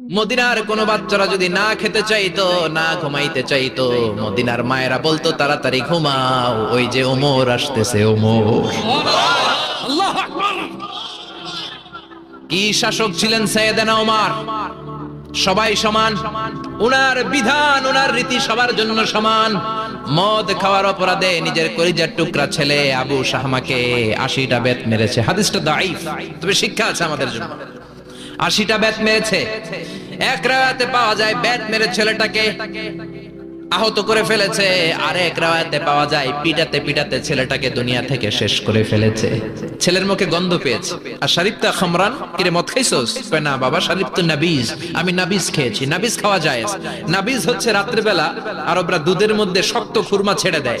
মদিনার কোনো বাচ্চারা যদি না খেতে চাইতো না ঘুমাইতে চাইতো মদিনার মায়েরা বলতো তাড়াতাড়ি ঘুমাও ওই যে ওমর আসতেছে ওমর। কি শাসক ছিলেন সৈয়দানা ওমর? সবাই সমান? উনার বিধান উনার রীতি সবার জন্য সমান। মদ খাওয়ার অপরাধে নিজের কলিজার টুকরা ছেলে আবু শাহমাকে আশিটা বেত মেরেছে। হাদিসটা দাইফ তবে শিক্ষা আছে আমাদের জন্য। আশিটা ব্যাট মেরেছে। এক রাতে পাওয়া যায় ব্যাট মেরে ছেলেটাকে। আহত করে ফেলেছে। আর এক রাতে পাওয়া যায় পিটাতে পিটাতে ছেলেটাকে দুনিয়া থেকে শেষ করে ফেলেছে। ছেলের মুখে গন্ধ পেয়েছে। আর শারিফতা খামরান, কিরে, মদ খাইছস? না, বাবা, শারিফ তো নাবিজ। আমি নাবিজ খেয়েছি। নাবিজ খাওয়া যায় নাবিজ হচ্ছে রাত্রিবেলা আরবরা দুধের মধ্যে শক্ত খুরমা ছেড়ে দেয়।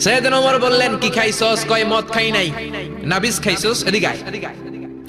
সৈয়দনা ওমর বললেন কি খাইছস কয় মদ খাই নাই। নাবিস খাইছস? এদিকে।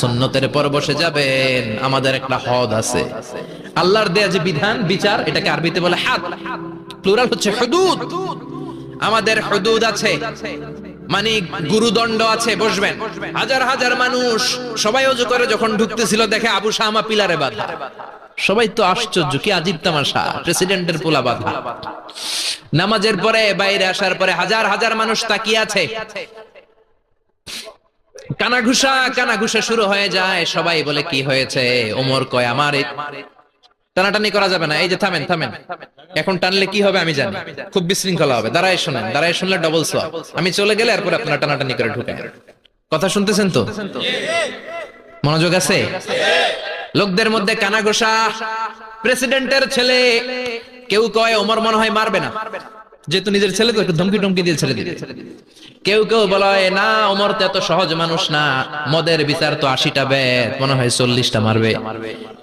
সুন্নতের পর বসে যাবেন। আমাদের একটা হদ আছে। আল্লাহর দেয়া যে বিধান, বিচার, এটাকে আরবিতে বলে হাদ। প্লুরাল হচ্ছে হুদুদ। আমাদের হুদুদ আছে। মানে গুরুদণ্ড আছে, বসবেন। হাজার হাজার মানুষ সবাই অজু করে যখন ঢুকতেছিল, দেখে আবু শামা পিলারে বাধা। সবাই তো আশ্চর্য, কি আজীব তামাশা, প্রেসিডেন্টের পোলা বাধা। নামাজের পরে, বাইরে আসার পরে হাজার হাজার মানুষ তাকিয়ে আছে। কানাঘুষা কানাঘুষা শুরু হয়ে যায়। সবাই বলে, কি হয়েছে? ওমর কয়, আমার টানাটানি করা যাবে না। এই যে, থামেন থামেন। এখন টানলে কি হবে আমি জানি। খুব বিশৃঙ্খলা হবে। দাঁড়ায় শুনেন, দাঁড়ায় শুনলে ডবল সোয়াব আমি চলে গেলে এরপর আপনারা টানাটানি করে ঢুকেন। কথা শুনতেছেন তো? মনোযোগ আছে? লোকদের মধ্যে কানাঘোষা, প্রেসিডেন্টের ছেলে, কেউ কয়, ওমর মনে হয় মারবে না। যেহেতু নিজের ছেলে তো একটু ধমকি টমকি দিয়ে ছেড়ে দিবে। কেউ কেউ বলে না ওমর তো এত সহজ মানুষ না মদের বিচার তো আশিটা বেদ মনে হয় চল্লিশটা মারবে।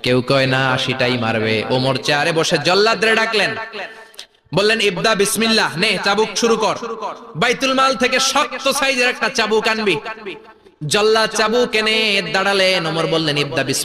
কেউ কয় না আশিটাই মারবে। ওমর চেয়ারে বসে জল্লাদরে ডাকলেন। বললেন ইবদা বিসমিল্লাহ নে চাবুক শুরু কর। বাইতুল মাল থেকে শক্ত সাইজের একটা চাবুক আনবি। জল্লাদ চাবুক এনে দাঁড়ালেন। ওমর বললেন ইবদা বিসমিল্লাহ